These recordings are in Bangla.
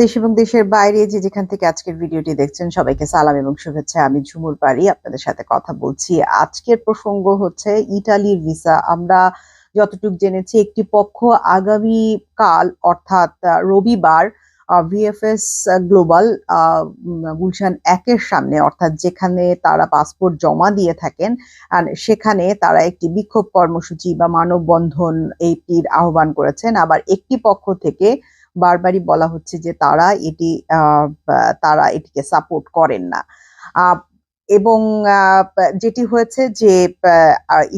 দেশ এবং দেশের বাইরে যে যেখান থেকে আজকের ভিডিওটি দেখছেন, সবাইকে সালাম এবং শুভেচ্ছা। আমি ঝুমুর পারি, আপনাদের সাথে কথা বলছি। আজকের প্রসঙ্গ হচ্ছে ইটালির ভিসা। আমরা যতটুক জেনেছি, একটি পক্ষ আগামী কাল, অর্থাৎ রবিবার ভিএফএস গ্লোবাল গুলশান একের সামনে, অর্থাৎ যেখানে তারা পাসপোর্ট জমা দিয়ে থাকেন আর সেখানে তারা একটি বিক্ষোভ কর্মসূচি বা মানববন্ধন এইটির আহ্বান করেছেন। আবার একটি পক্ষ থেকে বারবারই বলা হচ্ছে যে তারা এটি তারা এটিকে সাপোর্ট করেন না। এবং যেটি হয়েছে যে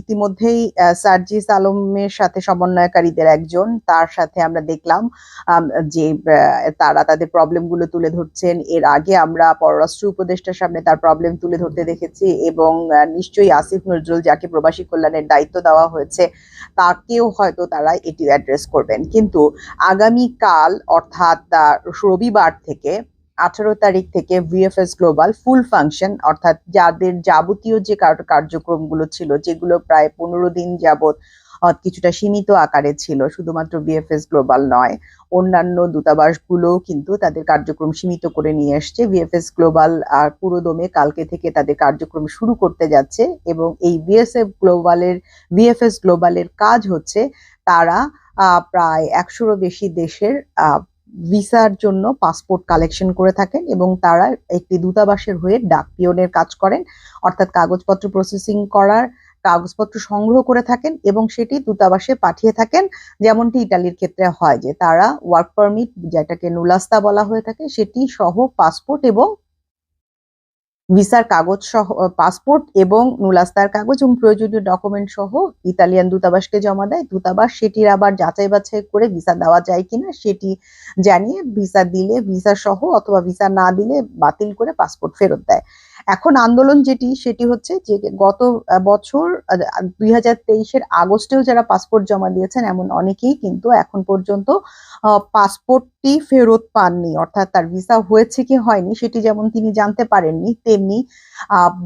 ইতিমধ্যেই সার্জিস আলমের সাথে সমন্বয়কারীদের একজন, তার সাথে আমরা দেখলাম যে তারা তাদের প্রবলেমগুলো তুলে ধরছেন। এর আগে আমরা পররাষ্ট্র উপদেষ্টার সামনে তার প্রবলেম তুলে ধরতে দেখেছি এবং নিশ্চয়ই আসিফ নজরুল যাকে প্রবাসী কল্যাণের দায়িত্ব দেওয়া হয়েছে, তাকেও হয়তো তারা এটি অ্যাড্রেস করবেন। কিন্তু আগামীকাল, অর্থাৎ রবিবার থেকে আঠারো তারিখ থেকে ভিএফএস গ্লোবাল ফুল ফাংশন অর্থাৎ যাদের যাবতীয় যে কার্যক্রমগুলো ছিল, যেগুলো প্রায় পনেরো দিন যাবত কিছুটা সীমিত আকারে ছিল, শুধুমাত্র ভিএফএস গ্লোবাল নয়, অন্যান্য দূতাবাসগুলো কিন্তু তাদের কার্যক্রম সীমিত করে নিয়ে এসছে। ভিএফএস গ্লোবাল আর পুরোদমে কালকে থেকে তাদের কার্যক্রম শুরু করতে যাচ্ছে এবং এই ভিএসএফ গ্লোবালের ভিএফএস গ্লোবালের কাজ হচ্ছে তারা প্রায় একশোরও বেশি দেশের ভিসার জন্য পাসপোর্ট কালেকশন করে থাকেন এবং তারা একটি দূতাবাসের হয়ে ডাক পিয়নের কাজ করেন, অর্থাৎ কাগজপত্র প্রসেসিং করার কাগজপত্র সংগ্রহ করে থাকেন এবং সেটি দূতাবাসে পাঠিয়ে থাকেন। যেমনটি ইটালির ক্ষেত্রে হয় যে তারা ওয়ার্ক পারমিট যেটাকে নুলাস্তা বলা হয়ে থাকে, সেটি সহ পাসপোর্ট এবং ভিসার কাগজ সহ পাসপোর্ট এবং নুলাস্তার কাগজ এবং প্রয়োজনীয় ডকুমেন্ট সহ ইতালিয়ান দূতাবাসকে জমা দেয়। দূতাবাস সেটির আবার যাচাই বাছাই করে ভিসা দেওয়া যায় কিনা সেটি জানিয়ে ভিসা দিলে, ভিসা সহ অথবা ভিসা না দিলে বাতিল করে পাসপোর্ট ফেরত দেয়। এখন আন্দোলন যেটি, সেটি হচ্ছে যে গত বছর দুই হাজার তেইশের আগস্টেও যারা পাসপোর্ট জমা দিয়েছেন, এমন অনেকেই কিন্তু এখন পর্যন্ত পাসপোর্টটি ফেরত পাননি, অর্থাৎ তার ভিসা হয়েছে কি হয়নি, সেটি যেমন তিনি জানতে পারেননি, তেমনি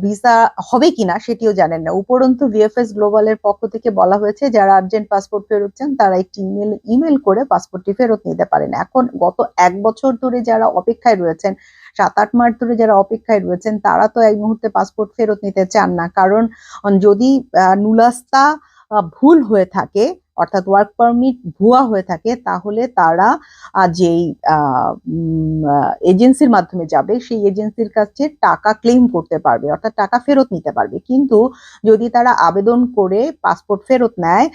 ভিসা হবে কিনা সেটিও জানেন না। উপরন্তু ভিএফএস গ্লোবালের পক্ষ থেকে বলা হয়েছে, যারা আর্জেন্ট পাসপোর্ট ফেরত চান, তারা একটি ইমেল ইমেল করে পাসপোর্টটি ফেরত নিতে পারেন। এখন গত এক বছর ধরে যারা অপেক্ষায় রয়েছেন সাত আট মাস ধরে যারা অপেক্ষায় রয়েছেন, তারা তো এক মুহূর্তে পাসপোর্ট ফেরত নিতে চান না। কারণ, যদি নুলাস্তা ভুল হয়ে থাকে অর্থাৎ ওয়ার্ক পারমিট ভুয়া হয়ে থাকে, তাহলে তারা যেই এজেন্সির মাধ্যমে যাবে, সেই এজেন্সির কাছে টাকা ক্লেম করতে পারবে, অর্থাৎ টাকা ফেরত নিতে পারবে। কিন্তু যদি তারা আবেদন করে পাসপোর্ট ফেরত নেয়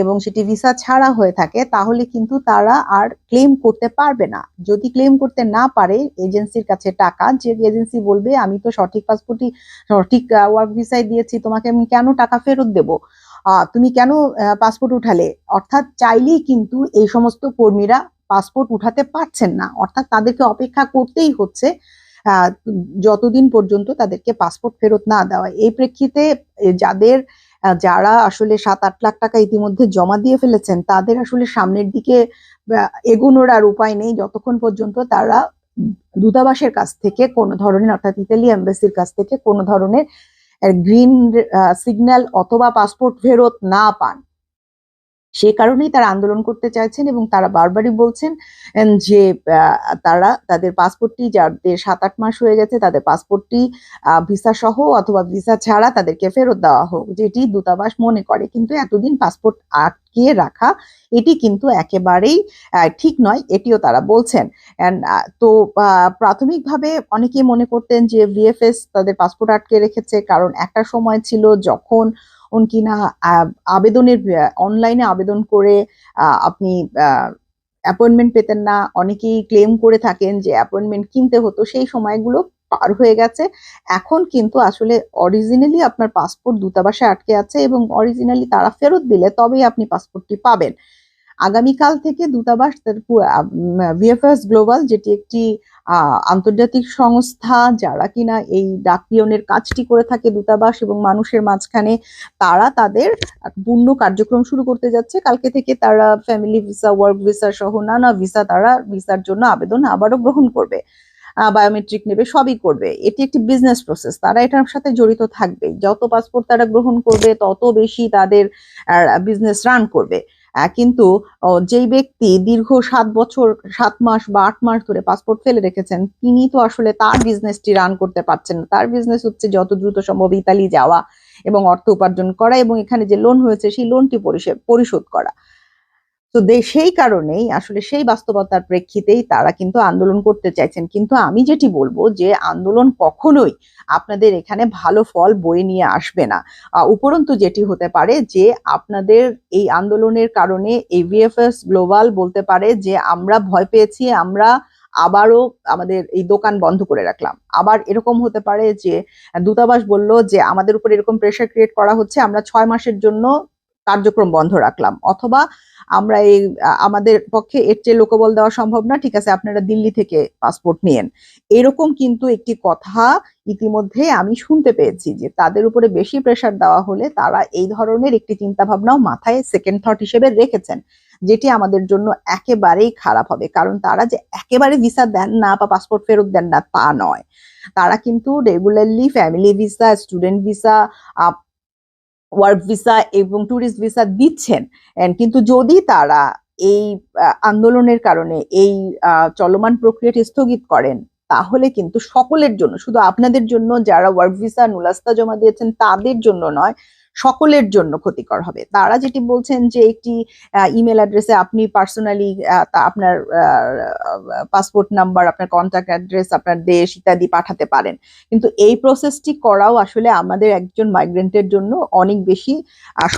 এবং সেটি ভিসা ছাড়া হয়ে থাকে, তাহলে কিন্তু তারা আর ক্লেম করতে পারবে না। যদি ক্লেম করতে না পারে এজেন্সির কাছে টাকা, যে এজেন্সি বলবে, আমি তো সঠিক পাসপোর্টই সঠিক ওয়ার্ক ভিসায় দিয়েছি, তোমাকে আমি কেন টাকা ফেরত দেব? তুমি কেন পাসপোর্ট উঠালে? অর্থাৎ চাইলেই কিন্তু এই সমস্ত কর্মীরা পাসপোর্ট উঠাতে পারছেন না। অর্থাৎ তাদেরকে অপেক্ষা করতেই হচ্ছে যতদিন পর্যন্ত তাদেরকে পাসপোর্ট ফেরত না দেওয়া। এই প্রেক্ষিতে যাদের যারা আসলে সাত আট লাখ টাকা ইতিমধ্যে জমা দিয়ে ফেলেছেন, তাদের আসলে সামনের দিকে এগোনোর আর উপায় নেই। যতক্ষণ পর্যন্ত তারা দূতাবাসের কাছ থেকে কোনো ধরনের, অর্থাৎ ইতালি এম্বাসির কাছ থেকে কোনো ধরনের গ্রিন সিগন্যাল অথবা পাসপোর্ট ফেরত না পান। সে কারণেই তারা আন্দোলন করতে চাইছেন এবং তারা বারবারই বলছেন যে তারা তাদের পাসপোর্টটি যাদের সাত আট মাস হয়ে গেছে তাদের পাসপোর্টটি ভিসা সহ অথবা ভিসা ছাড়া তাদেরকে ফেরত দেওয়া হোক যেটি দূতাবাস মনে করে। কিন্তু এতদিন পাসপোর্ট আটকিয়ে রাখা, এটি কিন্তু একেবারেই ঠিক নয়, এটিও তারা বলছেন। তো প্রাথমিকভাবে অনেকেই মনে করতেন যে ভিএফএস তাদের পাসপোর্ট আটকে রেখেছে, কারণ একটা সময় ছিল যখন উন কিনা আবেদনের অনলাইনে আবেদন করে আপনি অ্যাপয়েন্টমেন্ট পেতেন না। অনেকেই ক্লেম করে থাকেন যে অ্যাপয়েন্টমেন্ট কিনতে হতো। সেই সময়গুলো পার হয়ে গেছে। এখন কিন্তু আসলে অরিজিনালি আপনার পাসপোর্ট দূতাবাসে আটকে আছে এবং অরিজিনালি তারা ফেরত দিলে তবেই আপনি পাসপোর্টটি পাবেন। আগামীকাল থেকে দূতাবাস ভিএফএস গ্লোবাল যেটি একটি আন্তর্জাতিক সংস্থা যারা কিনা এই ডাক পিয়নের কাজটি করে থাকে দূতাবাস এবং মানুষের মাঝখানে, তারা তাদের পূর্ণ কার্যক্রম শুরু করতে যাচ্ছে। কালকে থেকে তারা ফ্যামিলি ভিসা ওয়ার্ক ভিসা সহ নানা ভিসা তারা ভিসার জন্য আবেদন আবারও গ্রহণ করবে। বায়োমেট্রিক নেবে, সবই করবে। এটি একটি বিজনেস প্রসেস তারা এটার সাথে জড়িত থাকবে যত পাসপোর্ট তারা গ্রহণ করবে, তত বেশি তাদের বিজনেস রান করবে। কিন্তু যেই ব্যক্তি দীর্ঘ সাত বছর, সাত মাস বা আট মাস ধরে পাসপোর্ট ফেলে রেখেছেন, তিনি তো আসলে তার বিজনেসটি রান করতে পারছেন না। তার বিজনেস হচ্ছে যত দ্রুত সম্ভব ইতালি যাওয়া এবং অর্থ উপার্জন করা এবং এখানে যে লোন হয়েছে, সেই লোনটি পরিশোধ করা। তো সেই কারণেই আসলে সেই বাস্তবতার প্রেক্ষিতেই তারা কিন্তু আন্দোলন করতে চাইছেন। কিন্তু আমি যেটি বলব যে আন্দোলন কখনোই আপনাদের এখানে ভালো ফল বয়ে নিয়ে আসবে না। উপরন্তু যেটি হতে পারে যে আপনাদের এই আন্দোলনের কারণে এভিএফএস গ্লোবাল বলতে পারে যে আমরা ভয় পেয়েছি, আমরা আবারও আমাদের এই দোকান বন্ধ করে রাখলাম। আবার এরকম হতে পারে যে দূতাবাস বলল যে আমাদের উপর এরকম প্রেশার ক্রিয়েট করা হচ্ছে, আমরা ছয় মাসের জন্য কার্যক্রম বন্ধ রাখলাম। অথবা আমরা এই, আমাদের পক্ষে এর চেয়ে লোকবল দেওয়া সম্ভব না, ঠিক আছে, আপনারা দিল্লি থেকে পাসপোর্ট নিয়েন। এরকম কিন্তু একটি কথা ইতিমধ্যে আমি শুনতে পেয়েছি যে তাদের উপরে বেশি প্রেশার দেওয়া হলে তারা এই ধরনের একটি চিন্তা ভাবনাও মাথায় সেকেন্ড থট হিসেবে রেখেছেন, যেটি আমাদের জন্য একেবারেই খারাপ হবে। কারণ তারা যে একেবারে ভিসা দেন না বা পাসপোর্ট ফেরত দেন না, তা নয়। তারা কিন্তু regularly family visa student visa work visa এবং ট্যুরিস্ট ভিসা দিচ্ছেন। কিন্তু যদি তারা এই আন্দোলনের কারণে এই চলমান প্রক্রিয়াটি স্থগিত করেন, তাহলে কিন্তু সকলের জন্য, শুধু আপনাদের জন্য যারা ওয়ার্ক ভিসা নুলাস্তা জমা দিয়েছেন তাদের জন্য নয় সকলের জন্য ক্ষতিকর হবে। তারা যেটি বলছেন যে একটি ইমেল অ্যাড্রেসে আপনি পার্সোনালি আপনার পাসপোর্ট নাম্বার আপনার কন্ট্যাক্ট অ্যাড্রেস আপনার দেশ ইত্যাদি পাঠাতে পারেন। কিন্তু এই প্রসেসটি করাও আসলে আমাদের একজন মাইগ্রেন্টের জন্য অনেক বেশি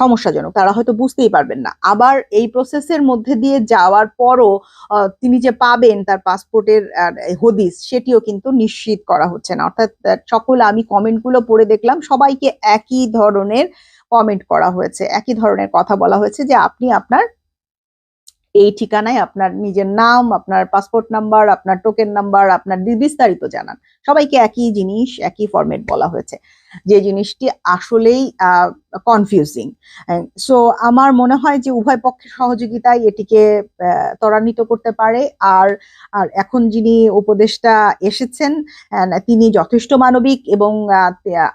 সমস্যাজনক। তারা হয়তো বুঝতেই পারবেন না। আবার এই প্রসেসের মধ্যে দিয়ে যাওয়ার পরও তিনি যে পাবেন তার পাসপোর্টের হদিস, সেটিও কিন্তু নিশ্চিত করা হচ্ছে না। অর্থাৎ সকল আমি কমেন্টগুলো পড়ে দেখলাম, সবাইকে একই ধরনের কমেন্ট করা হয়েছে। একই ধরনের কথা বলা হয়েছে যে আপনি আপনার এই ঠিকানায় আপনার নিজের নাম, আপনার পাসপোর্ট নাম্বার আপনার টোকেন নাম্বার আপনার বিস্তারিত জানান। সবাইকে একই জিনিস, একই ফরম্যাট বলা হয়েছে। যে জিনিসটি আসলেই কনফিউজিং সো আমার মনে হয় যে উভয় পক্ষের সহযোগিতায় এটিকে ত্বরান্বিত করতে পারে। আর আর এখন যিনি উপদেষ্টা এসেছেন তিনি যথেষ্ট মানবিক এবং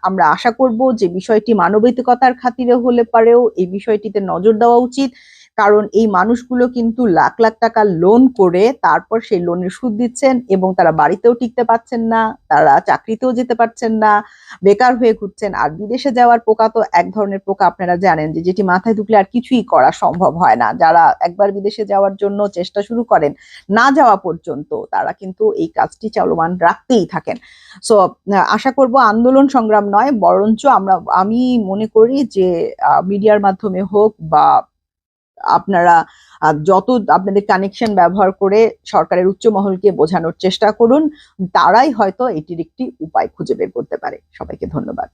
আমরা আশা করব যে বিষয়টি মানবিকতার খাতিরে হলে পারেও এই বিষয়টিতে নজর দেওয়া উচিত। কারণ এই মানুষগুলো কিন্তু লাখ লাখ টাকা লোন করে তারপর সেই লোনের সুদ দিচ্ছেন এবং তারা বাড়িতেও টিকতে পারছেন না, তারা চাকরিতেও যেতে পারছেন না, বেকার হয়ে ঘুরছেন। আর বিদেশে যাওয়ার পোকা তো এক ধরনের পোকা, আপনারা জানেন যে যেটি মাথায় ঢুকলে আর কিছুই করা সম্ভব হয় না। যারা একবার বিদেশে যাওয়ার জন্য চেষ্টা শুরু করেন, না যাওয়া পর্যন্ত তারা কিন্তু এই কাজটি চলমান রাখতেই থাকেন। সো আশা করব আন্দোলন সংগ্রাম নয়, বরঞ্চ আমরা, আমি মনে করি যে মিডিয়ার মাধ্যমে হোক বা আপনারা যত আপনাদের কানেকশন ব্যবহার করে সরকারের উচ্চ মহলকে বোঝানোর চেষ্টা করুন, তারাই হয়তো এটির একটি উপায় খুঁজে বের করতে পারে। সবাইকে ধন্যবাদ।